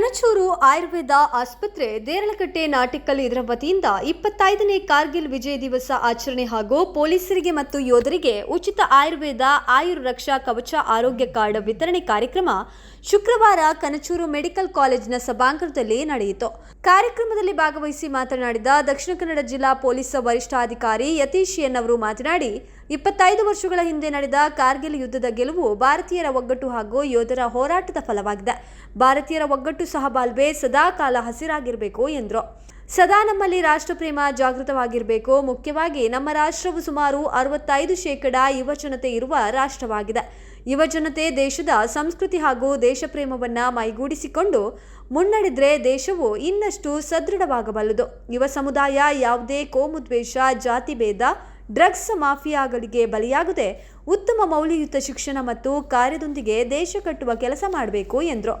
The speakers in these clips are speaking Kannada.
ಕನಚೂರು ಆಯುರ್ವೇದ ಆಸ್ಪತ್ರೆ ದೇರಳಕಟ್ಟೆ ನಾಟಿಕಲ್ ಇದರ ವತಿಯಿಂದ ಇಪ್ಪತ್ತೈದನೇ ಕಾರ್ಗಿಲ್ ವಿಜಯ ದಿವಸ ಆಚರಣೆ ಹಾಗೂ ಪೊಲೀಸರಿಗೆ ಮತ್ತು ಯೋಧರಿಗೆ ಉಚಿತ ಆಯುರ್ವೇದ, ಆಯುರ್ ರಕ್ಷಾ, ಕವಚ, ಆರೋಗ್ಯ ಕಾರ್ಡ್ ವಿತರಣೆ ಕಾರ್ಯಕ್ರಮ ಶುಕ್ರವಾರ ಕನಚೂರು ಮೆಡಿಕಲ್ ಕಾಲೇಜಿನ ಸಭಾಂಗಣದಲ್ಲಿ ನಡೆಯಿತು. ಕಾರ್ಯಕ್ರಮದಲ್ಲಿ ಭಾಗವಹಿಸಿ ಮಾತನಾಡಿದ ದಕ್ಷಿಣ ಕನ್ನಡ ಜಿಲ್ಲಾ ಪೊಲೀಸ್ ವರಿಷ್ಠಾಧಿಕಾರಿ ಯತೀಶ್ ಎನ್ ಅವರು ಮಾತನಾಡಿ ಇಪ್ಪತ್ತೈದು ವರ್ಷಗಳ ಹಿಂದೆ ನಡೆದ ಕಾರ್ಗಿಲ್ ಯುದ್ಧದ ಗೆಲುವು ಭಾರತೀಯರ ಒಗ್ಗಟ್ಟು ಹಾಗೂ ಯೋಧರ ಹೋರಾಟದ ಫಲವಾಗಿದೆ. ಭಾರತೀಯರ ಒಗ್ಗಟ್ಟು ಸಹಬಾಳ್ವೆ ಸದಾ ಕಾಲ ಹಸಿರಾಗಿರಬೇಕು ಎಂದರು. ಸದಾ ನಮ್ಮಲ್ಲಿ ರಾಷ್ಟ್ರಪ್ರೇಮ ಜಾಗೃತವಾಗಿರಬೇಕು. ಮುಖ್ಯವಾಗಿ ನಮ್ಮ ರಾಷ್ಟ್ರವು ಸುಮಾರು ಅರವತ್ತೈದು ಶೇಕಡ ಯುವಜನತೆ ಇರುವ ರಾಷ್ಟ್ರವಾಗಿದೆ. ಯುವಜನತೆ ದೇಶದ ಸಂಸ್ಕೃತಿ ಹಾಗೂ ದೇಶಪ್ರೇಮವನ್ನು ಮೈಗೂಡಿಸಿಕೊಂಡು ಮುನ್ನಡೆದ್ರೆ ದೇಶವು ಇನ್ನಷ್ಟು ಸದೃಢವಾಗಬಲ್ಲದು. ಯುವ ಸಮುದಾಯ ಯಾವುದೇ ಕೋಮುದ್ವೇಷ ಜಾತಿ ಭೇದ ಡ್ರಗ್ಸ್ ಮಾಫಿಯಾಗಳಿಗೆ ಬಲಿಯಾಗದೆ ಉತ್ತಮ ಮೌಲ್ಯಯುತ ಶಿಕ್ಷಣ ಮತ್ತು ಕಾರ್ಯದೊಂದಿಗೆ ದೇಶ ಕಟ್ಟುವ ಕೆಲಸ ಮಾಡಬೇಕು ಎಂದರು.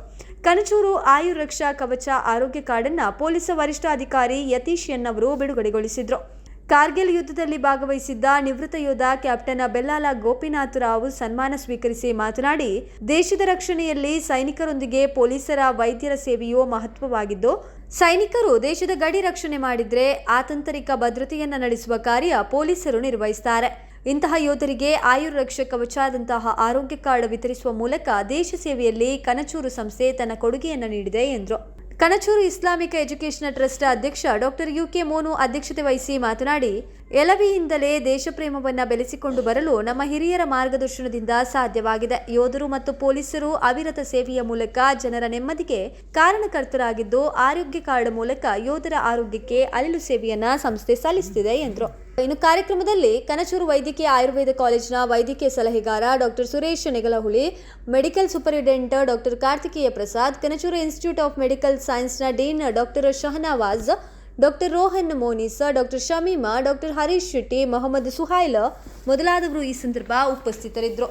ಕನಚೂರು ಆಯುರ್ ರಕ್ಷಾ ಕವಚ ಆರೋಗ್ಯ ಕಾರ್ಡನ್ನು ಪೊಲೀಸ್ ವರಿಷ್ಠಾಧಿಕಾರಿ ಯತೀಶ್ ಎನ್ ಅವರು ಬಿಡುಗಡೆಗೊಳಿಸಿದ್ರು. ಕಾರ್ಗಿಲ್ ಯುದ್ಧದಲ್ಲಿ ಭಾಗವಹಿಸಿದ್ದ ನಿವೃತ್ತ ಯೋಧ ಕ್ಯಾಪ್ಟನ್ ಬೆಲ್ಲಾಲ ಗೋಪಿನಾಥ್ ರಾವ್ ಸನ್ಮಾನ ಸ್ವೀಕರಿಸಿ ಮಾತನಾಡಿ, ದೇಶದ ರಕ್ಷಣೆಯಲ್ಲಿ ಸೈನಿಕರೊಂದಿಗೆ ಪೊಲೀಸರ ವೈದ್ಯರ ಸೇವೆಯು ಮಹತ್ವವಾಗಿದ್ದು ಸೈನಿಕರು ದೇಶದ ಗಡಿ ರಕ್ಷಣೆ ಮಾಡಿದ್ರೆ ಆತಂತರಿಕ ಭದ್ರತೆಯನ್ನು ನಡೆಸುವ ಕಾರ್ಯ ಪೊಲೀಸರು ನಿರ್ವಹಿಸುತ್ತಾರೆ ಇಂತಹ ಯೋಧರಿಗೆ ಆಯುರ್ ರಕ್ಷ ಕವಚಾದಂತಹ ಆರೋಗ್ಯ ಕಾರ್ಡ್ ವಿತರಿಸುವ ಮೂಲಕ ದೇಶ ಸೇವೆಯಲ್ಲಿ ಕನಚೂರು ಸಂಸ್ಥೆ ತನ್ನ ಕೊಡುಗೆಯನ್ನು ನೀಡಿದೆ ಎಂದರು. ಕನಚೂರು ಇಸ್ಲಾಮಿಕ್ ಎಜುಕೇಷನ್ ಟ್ರಸ್ಟ್ ಅಧ್ಯಕ್ಷ ಡಾಕ್ಟರ್ ಯು ಕೆ ಮೋನು ಅಧ್ಯಕ್ಷತೆ ವಹಿಸಿ ಮಾತನಾಡಿ ಎಲವಿಯಿಂದಲೇ ದೇಶಪ್ರೇಮವನ್ನು ಬೆಳೆಸಿಕೊಂಡು ಬರಲು ನಮ್ಮ ಹಿರಿಯರ ಮಾರ್ಗದರ್ಶನದಿಂದ ಸಾಧ್ಯವಾಗಿದೆ. ಯೋಧರು ಮತ್ತು ಪೊಲೀಸರು ಅವಿರತ ಸೇವೆಯ ಮೂಲಕ ಜನರ ನೆಮ್ಮದಿಗೆ ಕಾರಣಕರ್ತರಾಗಿದ್ದು, ಆರೋಗ್ಯ ಕಾರ್ಡ್ ಮೂಲಕ ಯೋಧರ ಆರೋಗ್ಯಕ್ಕೆ ಅಳಿಲು ಸೇವೆಯನ್ನ ಸಂಸ್ಥೆ ಸಲ್ಲಿಸುತ್ತಿದೆ ಎಂದರು. ಇನ್ನು ಕಾರ್ಯಕ್ರಮದಲ್ಲಿ ಕನಚೂರು ವೈದ್ಯಕೀಯ ಆಯುರ್ವೇದ ಕಾಲೇಜಿನ ವೈದ್ಯಕೀಯ ಸಲಹೆಗಾರ doctor Suresh Negalahuli medical superintendent doctor Karthikeya Prasad, Kanachur institute of medical ಸೈನ್ಸ್ನ dean doctor Shahnawaz doctor Rohan Monisa doctor Shamima doctor Harish Shetty Mohammed Suhail ಮೊದಲಾದವರು ಈ ಸಂದರ್ಭ ಉಪಸ್ಥಿತರಿದ್ದರು.